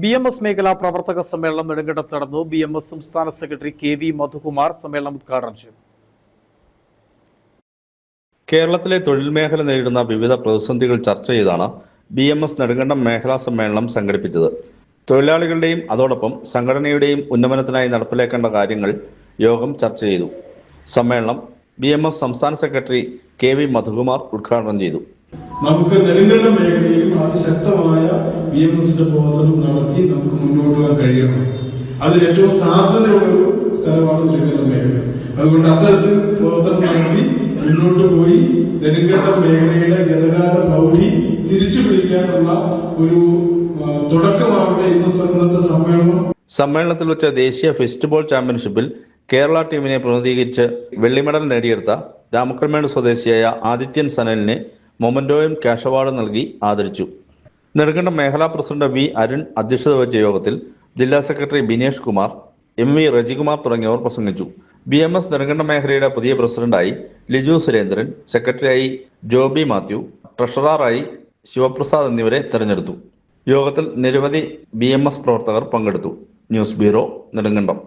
B M S മേഖലാ പ്രവർത്തക സമ്മേളനം നെടുങ്കണ്ടത്ത് നടന്നു. ബി എം എസ് സംസ്ഥാന സെക്രട്ടറി കെ വി മധുകുമാർ സമ്മേളനം ഉദ്ഘാടനം ചെയ്തു. കേരളത്തിലെ തൊഴിൽ മേഖല നേരിടുന്ന വിവിധ പ്രതിസന്ധികൾ ചർച്ച ചെയ്താണ് ബി എം എസ് നെടുങ്കണ്ടം മേഖലാ സമ്മേളനം സംഘടിപ്പിച്ചത്. തൊഴിലാളികളുടെയും അതോടൊപ്പം സംഘടനയുടെയും ഉന്നമനത്തിനായി നടപ്പിലാക്കേണ്ട കാര്യങ്ങൾ യോഗം ചർച്ച ചെയ്തു. സമ്മേളനം ബി എം എസ് സംസ്ഥാന സെക്രട്ടറി കെ വി മധുകുമാർ ഉദ്ഘാടനം ചെയ്തു. നമുക്ക് നെടുങ്കണ്ടം മേഖലയിൽ അതിശക്തമായ ബി എം എസിന്റെ പ്രവർത്തനം നടത്തി നമുക്ക് മുന്നോട്ട് പോകാൻ കഴിയണം. അതിൽ ഏറ്റവും സാധ്യതയുള്ള ഒരു സ്ഥലമാണ് നെടുങ്കണ്ടം മേഖല. അതുകൊണ്ട് അത്തരത്തിൽ പ്രവർത്തനം നടത്തി മുന്നോട്ട് പോയി നെടുങ്കണ്ടം മേഖലയുടെ ഗതാഗത പൗരി തിരിച്ചു പിടിക്കാനുള്ള ഒരു തുടക്കമാവട്ടെ ഇന്ന് സംഘടന സമ്മേളനം. സമ്മേളനത്തിൽ വെച്ച ദേശീയ ഫിസ്റ്റ്ബോൾ ചാമ്പ്യൻഷിപ്പിൽ കേരള ടീമിനെ പ്രതിനിധീകരിച്ച് വെള്ളിമെഡൽ നേടിയെടുത്ത രാമക്രമേണ സ്വദേശിയായ ആദിത്യൻ സനലിനെ മൊമന്റോയും ക്യാഷ് അവാർഡ് നൽകി ആദരിച്ചു. നെടുങ്കണ്ടം മേഖലാ പ്രസിഡന്റ് വി അരുൺ അധ്യക്ഷത വഹിച്ച യോഗത്തിൽ ജില്ലാ secretary Binesh Kumar M V Rejikumar തുടങ്ങിയവർ പ്രസംഗിച്ചു. ബി എം എസ് നെടുങ്കണ്ടം മേഖലയുടെ പുതിയ പ്രസിഡന്റായി ലിജു സുരേന്ദ്രൻ സെക്രട്ടറിയായി ജോബി മാത്യു ട്രഷററായി ശിവപ്രസാദ് എന്നിവരെ തെരഞ്ഞെടുത്തു. യോഗത്തിൽ നിരവധി ബി എം എസ് പ്രവർത്തകർ പങ്കെടുത്തു. News bureau Nedumkandam.